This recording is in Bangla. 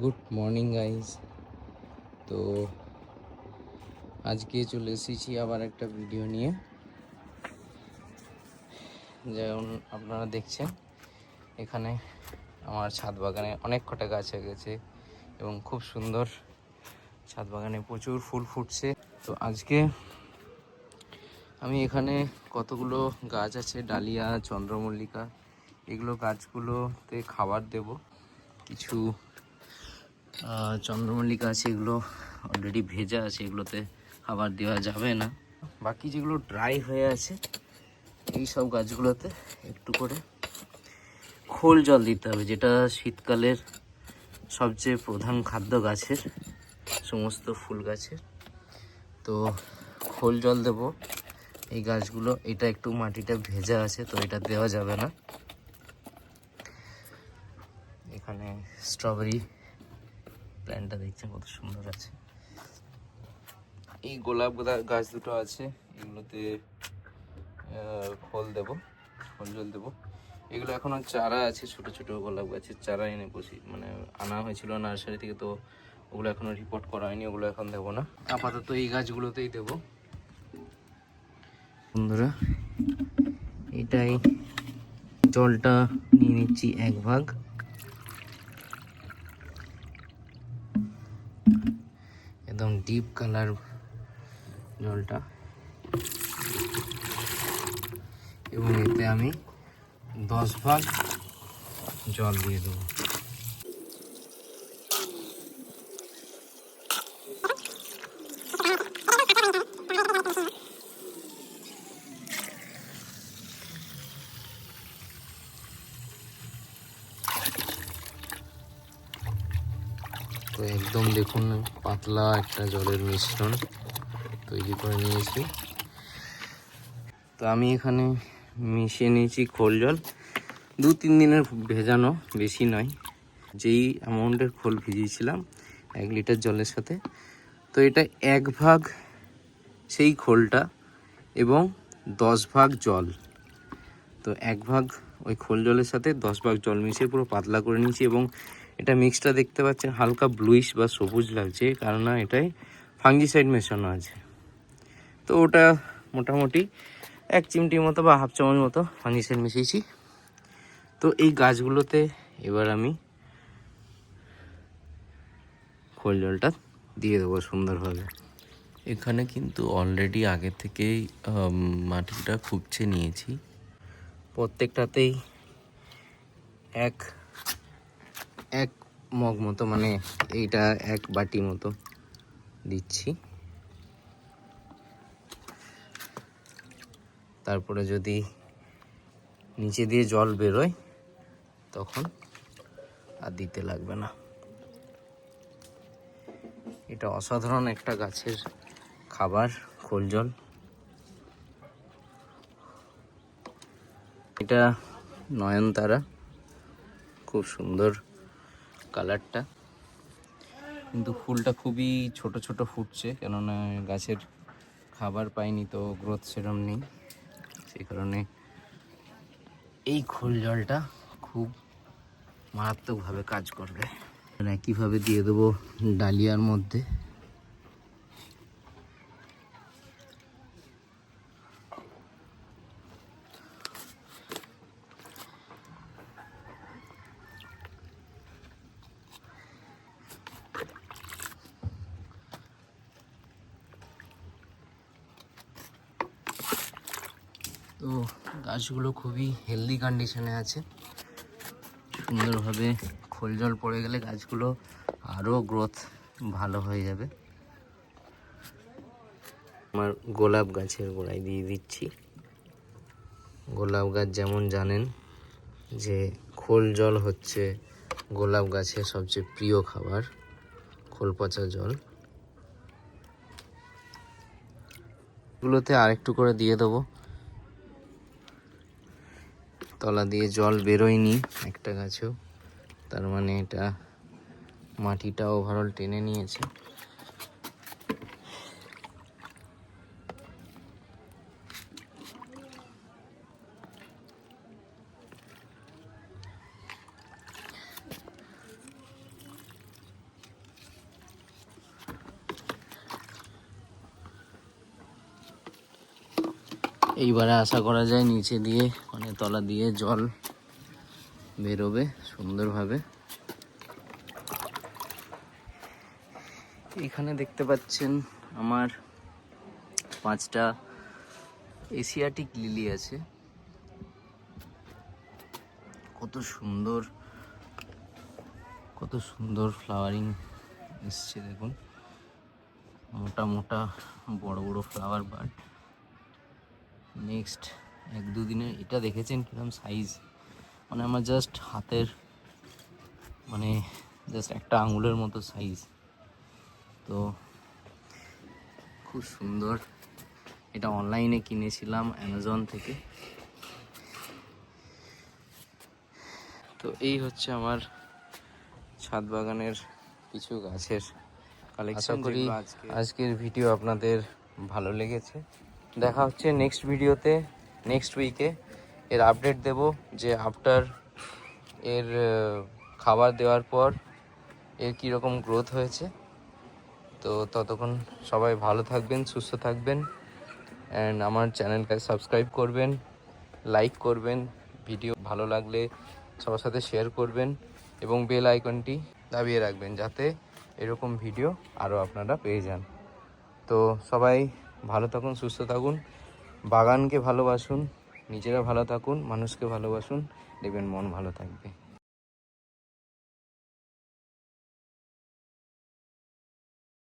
গুড মর্নিং গাইজ তো আজকে চলে এসেছি আবার একটা ভিডিও নিয়ে। যেমন আপনারা দেখছেন, এখানে আমার ছাদ বাগানে অনেক কটা গাছ হয়ে গেছে এবং খুব সুন্দর ছাদ বাগানে প্রচুর ফুল ফুটছে। তো আজকে আমি এখানে কতগুলো গাছ আছে, ডালিয়া, চন্দ্রমল্লিকা, এগুলো গাছগুলোতে খাবার দেব। কিছু চন্দ্রমল্লিকা আছে, এগুলো অলরেডি ভেজা আছে, এগুলোতে খাবার দেওয়া যাবে না। বাকি যেগুলো ড্রাই হয়ে আছে, এই সব গাছগুলোতে একটু করে খোল জল দিতে হবে, যেটা শীতকালের সবচেয়ে প্রধান খাদ্য গাছের, সমস্ত ফুল গাছের। তো খোল জল দেব, এই গাছগুলো, এটা একটু মাটিটা ভেজা আছে, তো এটা দেওয়া যাবে না। এখানে স্ট্রবেরি প্ল্যান্টটা দেখছেন কত সুন্দর আছে। এই গোলাপ গাছ দুটো আছে, এগুলোতে খোল দেব খোল জল দেবো। এগুলো এখনও চারা আছে, ছোট ছোট গোলাপ গাছের চারা এনে বসি মানে আনা হয়েছিল নার্সারি থেকে, তো ওগুলো এখনও রিপোর্ট করা হয়নি, ওগুলো এখন দেবো না। আপাতত এই গাছগুলোতেই দেবো। বন্ধুরা, এটাই জলটা নিয়ে নিচ্ছি এক ভাগ। একদম ডিপ কালার জলটা। এবং এতে আমি দশ ভাগ জল দিয়ে দেবো। তো একদম দেখুন পাতলা একটা জলের মিশ্রণ তৈরি করে নিয়েছি। তো আমি এখানে মিশিয়ে নিয়েছি খোল জল। দু তিন দিনের ভেজানো বেশি নয়। যেই অ্যামাউন্টের খোল ভিজিয়েছিলাম, এক লিটার জলের সাথে। তো এটা এক ভাগ সেই খোলটা এবং দশ ভাগ জল। তো এক ভাগ ওই খোল জলের সাথে দশ ভাগ জল মিশিয়ে পুরো পাতলা করে নিয়েছি এবং এটা মিক্সটা দেখতে পাচ্ছেন হালকা ব্লুইশ বা সবুজ লাগছে কারণ না এটাই ফাঙ্গিসাইড মেশানো আছে। তো ওটা মোটামুটি এক চিমটির মতো বা হাফ চামচ মতো ফাঙ্গিসাইড মিশিয়েছি। তো এই গাছগুলোতে এবার আমি খোল জলটা দিয়ে দেবো সুন্দরভাবে। এখানে কিন্তু অলরেডি আগে থেকেই মাটিটা খুবছে নিয়েছি। প্রত্যেকটাতেই এক এক মগ মতো মানে এইটা এক বাটি মতো দিচ্ছি। তারপরে যদি নিচে দিয়ে জল বেরোয়, তখন আর দিতে লাগবে না। এটা অসাধারণ একটা গাছের খাবার, খোল জল। এটা নয়নতারা, খুব সুন্দর কালারটা। কিন্তু ফুলটা খুবই ছোট ছোট ফুটছে, কেননা গাছের খাবার পাইনি তো গ্রোথ সেরম নেই। সেই কারণে এই খোল জলটা খুব মারাত্মকভাবে কাজ করবে। একইভাবে দিয়ে দেবো ডালিয়ার মধ্যে? তো গাছগুলো খুবই হেলদি কন্ডিশনে আছে। সুন্দরভাবে খোল জল পড়ে গেলে গাছগুলো আরও গ্রোথ ভালো হয়ে যাবে। আমার গোলাপ গাছের গোড়ায় দিয়ে দিচ্ছি। গোলাপ গাছ যেমন জানেন যে খোল জল হচ্ছে গোলাপ গাছের সবচেয়ে প্রিয় খাবার খোল পচা জল। এগুলোতে আরেকটু করে দিয়ে দেবো। তলা দিয়ে জল বেরোয়নি একটা গাছেও। তার মানে এটা মাটিটা ওভারঅল টেনে নিয়েছে। এইবারে আশা করা যায় নিচে দিয়ে মানে তলা দিয়ে জল বেরোবে সুন্দরভাবে। এখানে দেখতে পাচ্ছেন আমার পাঁচটা এশিয়াটিক লিলি আছে। কত সুন্দর কত সুন্দর ফ্লাওয়ারিং এসছে দেখুন। মোটা মোটা বড় বড় ফ্লাওয়ার বার্ড। নেক্সট এক দুদিনে এটা দেখেছেন কীরকম সাইজ মানে আমার জাস্ট হাতের মানে জাস্ট একটা আঙুলের মতো সাইজ তো খুব সুন্দর। এটা অনলাইনে কিনেছিলাম অ্যামাজন থেকে। তো এই হচ্ছে আমার ছাদ বাগানের কিছু গাছের কালেকশন করি আজকের ভিডিও আপনাদের ভালো লেগেছে। দেখা হচ্ছে নেক্সট ভিডিওতে নেক্সট উইকে এর আপডেট দেব যে আফটার এর খাবার দেওয়ার পর এর কীরকম গ্রোথ হয়েছে। তো ততক্ষণ সবাই ভালো থাকবেন, সুস্থ থাকবেন। অ্যান্ড আমার চ্যানেলকে সাবস্ক্রাইব করবেন লাইক করবেন ভিডিও ভালো লাগলে সবার সাথে শেয়ার করবেন এবং বেল আইকনটি দাবিয়ে রাখবেন যাতে এরকম ভিডিও আরও আপনারা পেয়ে যান। তো সবাই ভালো থাকুন, সুস্থ থাকুন। বাগানকে ভালোবাসুন, নিজেরা ভালো থাকুন, মানুষকে ভালোবাসুন, দেখবেন মন ভালো থাকবে।